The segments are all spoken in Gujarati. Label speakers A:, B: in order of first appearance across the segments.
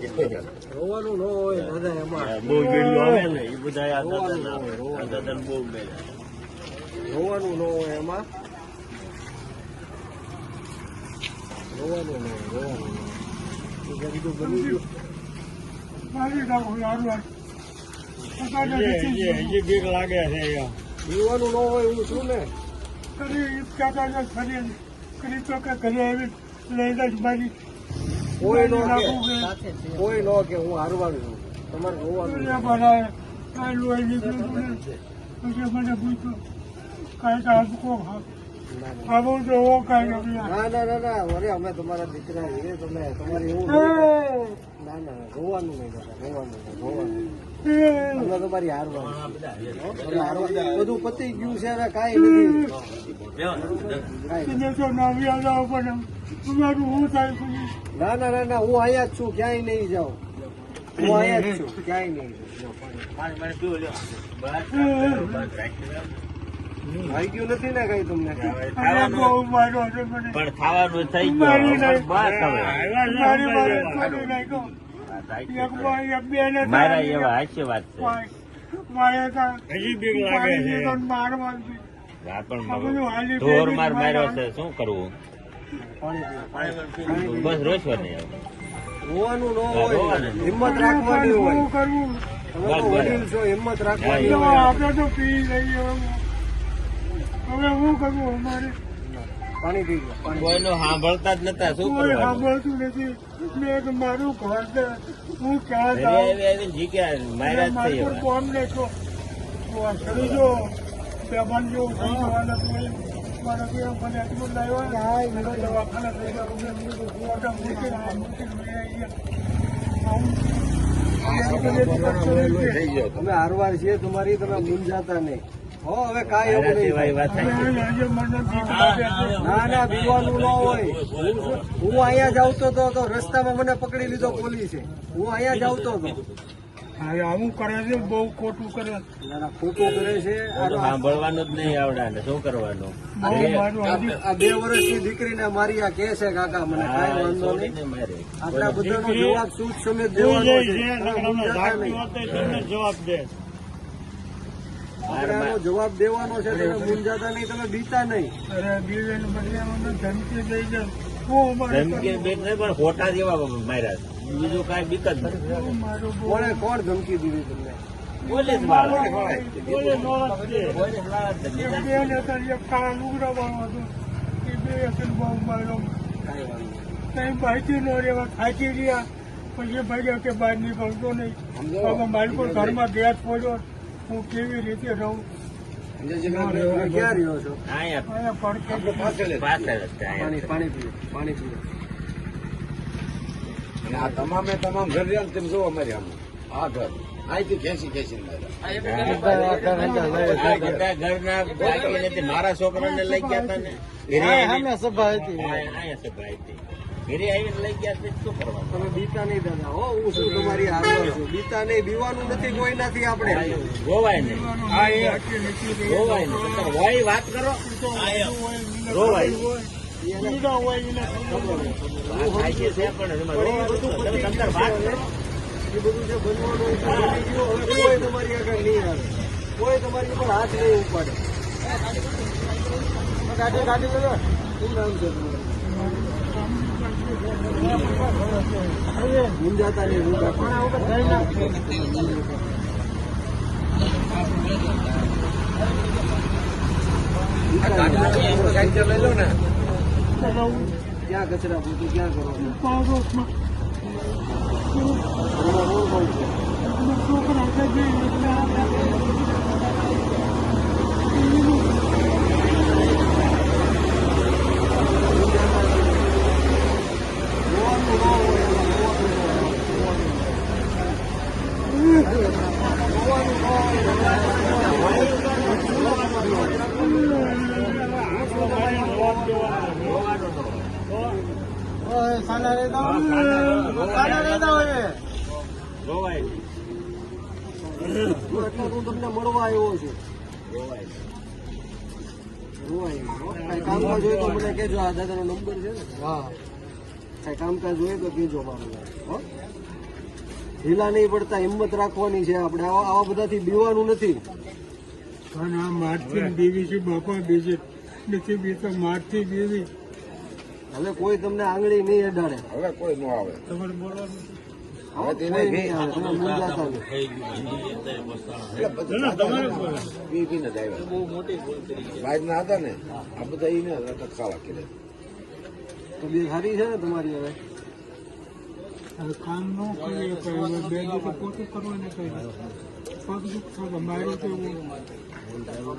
A: છે.
B: રોવાનું ન હોય દાદા એમાં.
C: બહુ ગીડલું આવે ને એ બધા આ દાદા ના આવે બહુ
B: રોવાનું હોય એમાં. રોવાનું ન હોય રોવાનું ન હોય. એ બધું બની ગયું.
C: બીક લાગે છે
B: પીવાનું ન હોય એવું શું ને? કોઈ નો કે. કોઈ નો કે હું હારવાનું છું. તમારે રોવાનું ના ના. ના ના અરે અમે તમારા દીકરા છીએ. તમે તમારે એવું ના ના રોવાનું નહીં રોવાનું નહીં રોવાનું અમે તમારી હારવાનું બધું પતી ગયું છે અને કાંઈ નથી. કાંઈ નથી. ના ના ના ના હું અહીંયા જ છું ક્યાંય નહીં જાઉં. હું અહીંયા જ છું ક્યાંય નહીં જાઉં. ગયું નથી ને કઈ તમને?
C: પણ ખાવાનું થઈ ગયું. મારા એવા હાસ્ય વાત છે. હજી બીક લાગે છે. આ પણ ઢોર માર માર્યો છે. શું કરવું. બસ રોશવા
B: રોવાનું ન હોય હિંમત રાખવાની હોય
D: કરવું
B: તમે તો
C: બસ, બસ.
B: વડીલ છો હિંમત રાખવાની
D: આપણે તો પી લઈએ હવે હું કરવું અમારે
B: પાણી પી લો
C: કોઈનો સાંભળતા જ નતા શું
D: કોઈ સાંભળતું નથી મેં મારું ઘર છે હું ક્યાં
C: જ
D: મારું
C: છે
D: કોમ ને છો જો બેભાન જેવું થઈ જવાના તો
B: તમે હારવાર છીએ તમારી તમે મૂંઝાતા નહીં. હો હવે કાંઈ એવું નહીં. ના ના પીવાનું ન હોય. હું અહીંયા જ આવતો હતો તો રસ્તામાં મને પકડી લીધો પોલીસે. હું અહીંયા જ આવતો હતો.
D: હા આવું કરે છે બહુ ખોટું કરે
B: ખોટું કરે છે
C: સાંભળવાનું જ નહીં આવડે ને શું કરવાનું?
D: બહુ મારું હજી
B: આ બે વર્ષની દીકરીને મારી આ કે છે કાકા મને કાંઈ વાંધો નહીં.
C: છોડીને મારે.
B: બધાનો જવાબ સમેત દેવાનો છે. તમે મૂંઝાતા નહીં.
D: જવાબ દે.
B: આપણે જવાબ દેવાનો છે તમે મૂંઝાતા નહીં તમે બીતા નહીં.
D: અરે બદલામાં ધમકી દઈ જાય
C: ધમકી નહીં પણ ખોટા જેવા માર્યા છે. બીજું કાંઈ બીક જ નથી.
B: કોણે કોણ ધમકી દીધી તમને?
C: પોલીસ
D: માહિતી ન રહેવા થાકી રહ્યા. પછી ભાઈ કે બહાર નીકળતો નહીં. હવે મારી કોઈ ઘરમાં ગેસ પડ્યો. હું કેવી રીતે રહું?
B: ક્યાં રહ્યો છો? પાણી
C: અહીંયા.
B: પાણી પીઓ.
A: અને આ તમામે તમામ ઘર રહ્યા તેમ જો અમારે આમ. આ ઘર. અહીંથી ખેંચી ખેંચી
C: બધા ઘરના મારા છોકરાને લઈ ગયા હતા ને ઘરે
B: સભા હતી.
C: સભા હતી. ઘરે આવીને લઈ ગયા તો શું કરવાનું?
B: તમે બીતા નહીં દાદા હો હું શું તમારી આગળ છું? બીતા નહીં બીવાનું નથી કોઈનાથી આપણે.
C: નહીં. નહીં. હોય વાત કરો. રોવાય
D: બીજા હોય
B: તમારી નહીં આવે કોઈ ઉપર હાથ નહીં ઉપાડે ગાડી ગાડી લો
A: લઈ લો ને.
B: ક્યાં કચરા પોતું ક્યાં કરો છો?
D: પાડોશમાં
B: ઘરમાં કોણ કોણ છે?
D: છોકરા છે બે
B: રોવાનું ન હોય એમાં, રોવાનું ન હોય, રોવાનું ન હોય. રોવાનું ન હોય,
C: રોવાય નહીં.
B: હું એટલે હું તમને મળવા આવ્યો છું
C: રોવાય નહીં.
B: કામકાજ હોય તો મને કહેજો આ દાદાનો નંબર છે ને હા. કાંઈ કામકાજ હોય તો કહેજો મારું હો ઢીલા નહીં પડતા હિંમત રાખવાની છે આપણે આવા આવા બધાથી બીવાનું નથી
D: પણ આ મારથી બીવી છે બાપા બીજે નથી બી તો મારથી બીવી
B: હવે કોઈ તમને આંગળી નહીં અડાડે.
A: હવે કોઈ ન આવે.
D: તમારે બોલવાનું
A: ના હતા ને આ બધા ઈને ખાવા કરે
B: તો બે સારી છે ને તમારી હવે?
D: કામ નો કરીએ બે દિવસ પોતું કરવાને કઈ પગ દુઃખ તો મારું તો એવું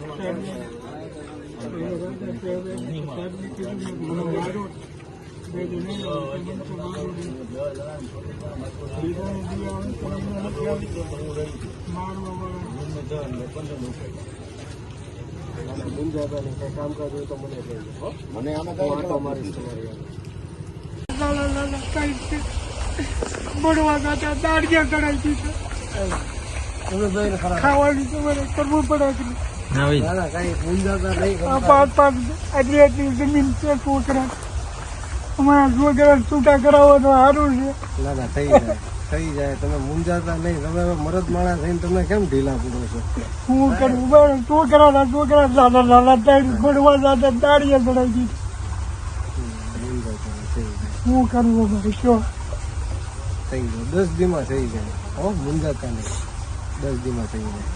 D: સાહેબને- સાહેબને કીધું મને મારો બે દી નહીં આવે તો મને
A: આમાં કઈ
B: તમારી
D: બળવા ગાતા દાડિયા કરાઈ દીધા ખાવાનું તમારે કરવું પડે છે પાંચ પાંચ આટલી આટલી જમીન છે છોકરા અમારા છોકરા છૂટા તો સારું છે.
B: ના ના થઈ જાય થઈ જાય. તમે મૂંઝાતા નહીં. તમે મરદ માણસ થઈને તમે કેમ ઢીલા પડો છો?
D: હું કરું? મારા છોકરાના છોકરા લાલા લાલા દાડી બળવા દાદા દાડિયા કરાઈ દીધા.
B: મૂંઝાતા નહીં, થઈ જાય.
D: હું કરું અમારે કયો
B: થઈ જાય દસ દીમાં થઈ જાય. હો મૂંઝાતા નહીં. દસ દીમાં થઈ જાય.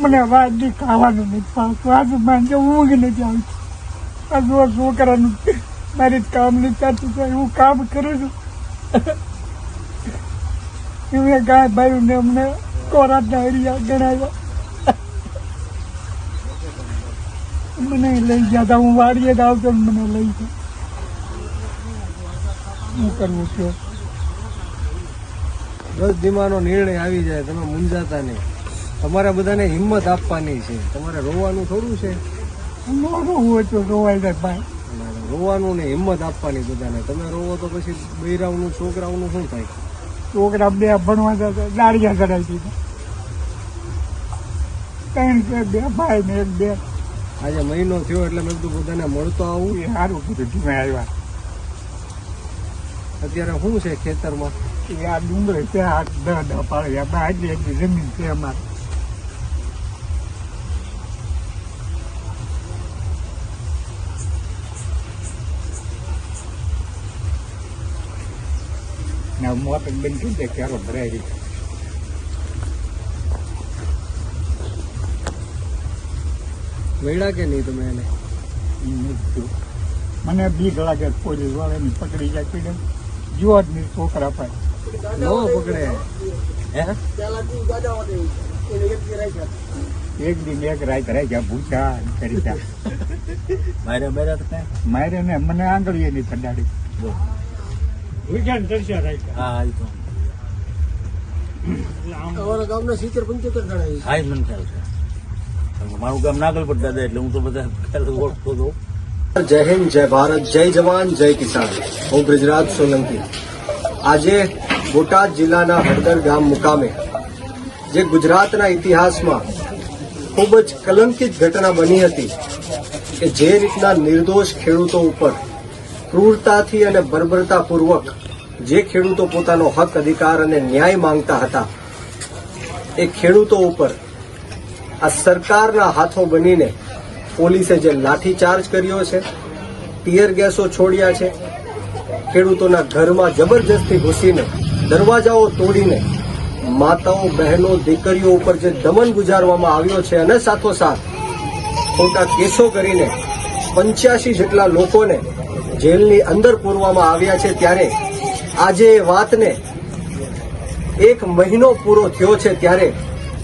D: મને વાત દી ખાવાનું નથી. પાકતું આજે માંગે ઊંઘ નથી આવતી. આ છોકરાનું મારી જ કામ નથી થતું તો હું કામ કરું છું. એમને ગાય ભાઈ ને અમને કોરા ડાયરિયા ગણાવ્યા. મને લઈ ગયા હતા હું વાડીએ જ આવતો ને મને લઈ ગયા. શું કરવું છે?
B: દસ ધીમાનો નિર્ણય આવી જાય તમે મૂંઝાતા નહીં. તમારે બધાને હિંમત આપવાની છે. તમારે રોવાનું થોડું છે.
D: મોડું હોય તો રોવાય જાય ભાઈ.
B: રોવાનું ને હિંમત આપવાની બધાને. તમે રોવો તો પછી બૈરાવનું છોકરાઓનું શું થાય?
D: છોકરા બે ભણવા જતા દાડિયા ચડાવી દીધા. ત્રણ છે બે ભાઈ ને એક બે.
B: આજે મહિનો થયો એટલે મેં બધું બધાને મળતો આવું.
D: એ સારું કીધું ધીમે આવ્યા.
B: અત્યારે શું છે ખેતરમાં?
D: આ ડુંગર છે આ દહ દહ પાડ્યા બાર જમીન છે અમારે. બંધ કરી દે ક્યારો ભરાઈ રહી
B: મળ્યા કે નહીં તમે એને.
D: મને બીક લાગે પોલીસ વાળાની પકડી જાય પીડે જુઓ જ નહીં છોકરા પાસે
B: નો પકડે
D: એક દિન એક રાત રાખ્યા ભૂસા કરી
C: મારે મારે ને મને
D: મારે ને મને આંગળીએ ની ફડાડી
C: હા એ તો.
B: અમારા ગામના સિત્તેર પંચોતેર જણા
C: હા એ મને ખ્યાલ છે. મારું ગામ દાદા એટલે હું તો બધા ખ્યાલ ઓળખતો હતો
B: જય હિન્દ જય ભારત જય જવાન જય કિસાન. હું બ્રિજરાજ સોલંકી. આજે બોટાદ જિલ્લાના હળદર ગામ મુકામે જે ગુજરાતના ઇતિહાસમાં ખૂબ જ કલંકિત ઘટના બની હતી કે જે રીતના નિર્દોષ ખેડૂતો ઉપર ક્રૂરતાથી અને બર્બરતાપૂર્વક જે ખેડૂતો પોતાનો હક, અધિકાર અને ન્યાય માંગતા હતા, એ ખેડૂતો ઉપર આ સરકારના હાથો બનીને પોલીસે જે લાઠીચાર્જ કર્યો છે, ટીયર ગેસો છોડ્યા છે, ખેડૂતોના ઘરમાં જબરજસ્તી ઘૂસીને, દરવાજાઓ તોડીને, માતાઓ, બહેનો, દીકરીઓ ઉપર જે દમન ગુજારવામાં આવ્યો છે અને સાથોસાથ ખોટા કેસો કરીને પંચ્યાસી જેટલા લોકોને જેલની અંદર પૂરવામાં આવ્યા છે, ત્યારે આજે એ વાતને એક મહિનો પૂરો થયો છે ત્યારે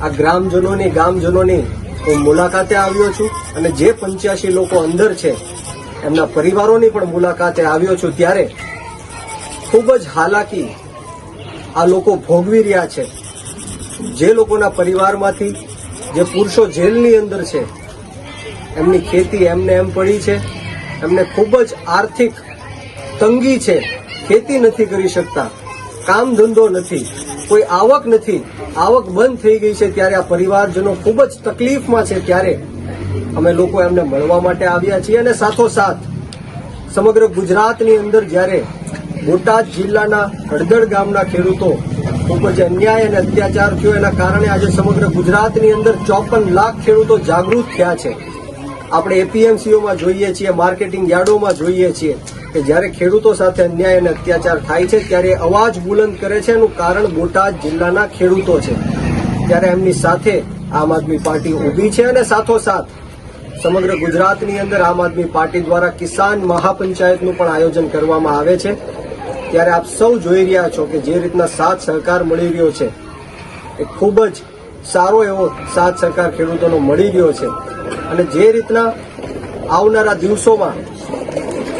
B: આ ગ્રામજનોની, ગામજનોની હું મુલાકાતે આવ્યો છું અને જે પંચ્યાસી લોકો અંદર છે, એમના પરિવારોની પણ મુલાકાતે આવ્યો છું ત્યારે ખૂબ જ હાલાકી આ લોકો ભોગવી રહ્યા છે. જે લોકોના પરિવારમાંથી, જે પુરુષો જેલની અંદર છે, એમની ખેતી એમને એમ પડી છે, એમને ખૂબ જ આર્થિક તંગી છે. ખેતી નથી કરી શકતા, કામ ધંધો નથી, કોઈ આવક નથી, આવક બંધ થઈ ગઈ છે ત્યારે આ પરિવારજનો ખૂબ જ તકલીફમાં છે ત્યારે. અમે લોકો એમને મળવા માટે આવ્યા છીએ અને સાથોસાથ સમગ્ર ગુજરાતની અંદર જ્યારે બોટાદ જિલ્લાના હળદળ ગામના ખેડૂતો ખૂબ જ અન્યાય અને અત્યાચાર થયો એના કારણે આજે સમગ્ર ગુજરાતની અંદર ચોપન લાખ ખેડૂતો જાગૃત થયા છે. આપણે એપીએમસીઓમાં જોઈએ છીએ, માર્કેટિંગ યાર્ડોમાં જોઈએ છીએ. કે જ્યારે ખેડૂતો સાથે અન્યાય અને અત્યાચાર થાય છે, ત્યારે અવાજ બુલંદ કરે છે એનું કારણ બોટાદ જિલ્લાના ખેડૂતો છે. ત્યારે એમની સાથે આમ આદમી પાર્ટી ઊભી છે અને સાથોસાથ સમગ્ર ગુજરાતની અંદર આમ આદમી પાર્ટી દ્વારા કિસાન મહાપંચાયતનું પણ આયોજન કરવામાં આવે છે. ત્યારે આપ સૌ જોઈ રહ્યા છો કે જે રીતના સાથ સહકાર મળી રહ્યો છે, એ ખૂબ જ સારો એવો સાથ સહકાર ખેડૂતોનો મળી રહ્યો છે. અને જે રીતના આવનારા દિવસોમાં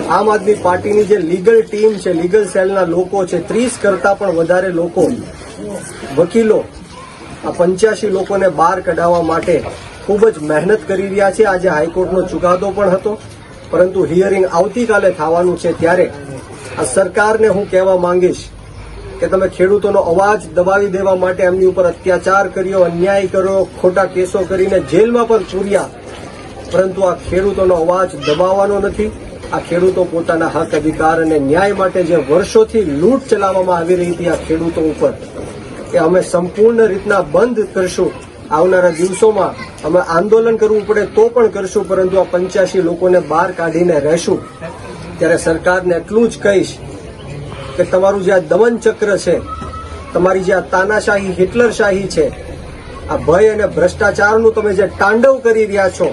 B: આમ આદમી પાર્ટીની જે લીગલ ટીમ છે, લીગલ સેલના લોકો છે, ત્રીસ કરતાં પણ વધારે લોકો, વકીલો, આ પંચ્યાસી લોકોને બહાર કઢાવવા માટે ખૂબ જ મહેનત કરી રહ્યા છે. આજે હાઈકોર્ટનો ચુકાદો પણ હતો, પરંતુ હિયરિંગ આવતીકાલે થવાનું છે ત્યારે આ સરકારને હું કહેવા માંગીશ કે તમે ખેડૂતોનો અવાજ દબાવી દેવા માટે એમની ઉપર અત્યાચાર કર્યો, અન્યાય કર્યો, ખોટા કેસો કરીને જેલમાં પણ પૂર્યા પરંતુ આ ખેડૂતોનો અવાજ દબાવવાનો નથી. આ ખેડૂતો પોતાના હક, અધિકાર અને ન્યાય માટે જે વર્ષોથી લૂંટ ચલાવવામાં આવી રહી હતી આ ખેડૂતો ઉપર, એ અમે સંપૂર્ણ રીતના બંધ કરશું. આવનારા દિવસોમાં અમે આંદોલન કરવું પડે તો પણ કરશું, પરંતુ આ પંચ્યાસી લોકોને બહાર કાઢીને રહેશું. ત્યારે સરકારને એટલું જ કહીશ કે તમારું જે આ દમન ચક્ર છે, તમારી જે આ તાનાશાહી, હિટલરશાહી છે, આ ભય અને ભ્રષ્ટાચારનું તમે જે તાંડવ કરી રહ્યા છો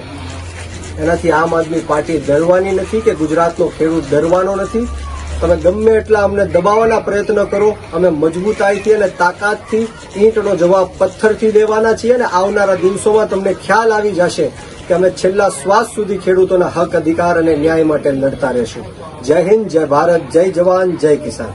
B: એનાથી આમ આદમી પાર્ટી ડરવાની નથી કે ગુજરાતનો ખેડૂત ડરવાનો નથી? તમે ગમે એટલા અમને દબાવવાના પ્રયત્ન કરો, અમે મજબૂતાઈથી અને તાકાતથી ઈંટનો જવાબ પથ્થરથી દેવાના છીએ અને આવનારા દિવસોમાં તમને ખ્યાલ આવી જશે કે અમે છેલ્લા શ્વાસ સુધી ખેડૂતોના હક, અધિકાર અને ન્યાય માટે લડતા રહેશું. જય હિન્દ, જય ભારત, જય જવાન, જય કિસાન.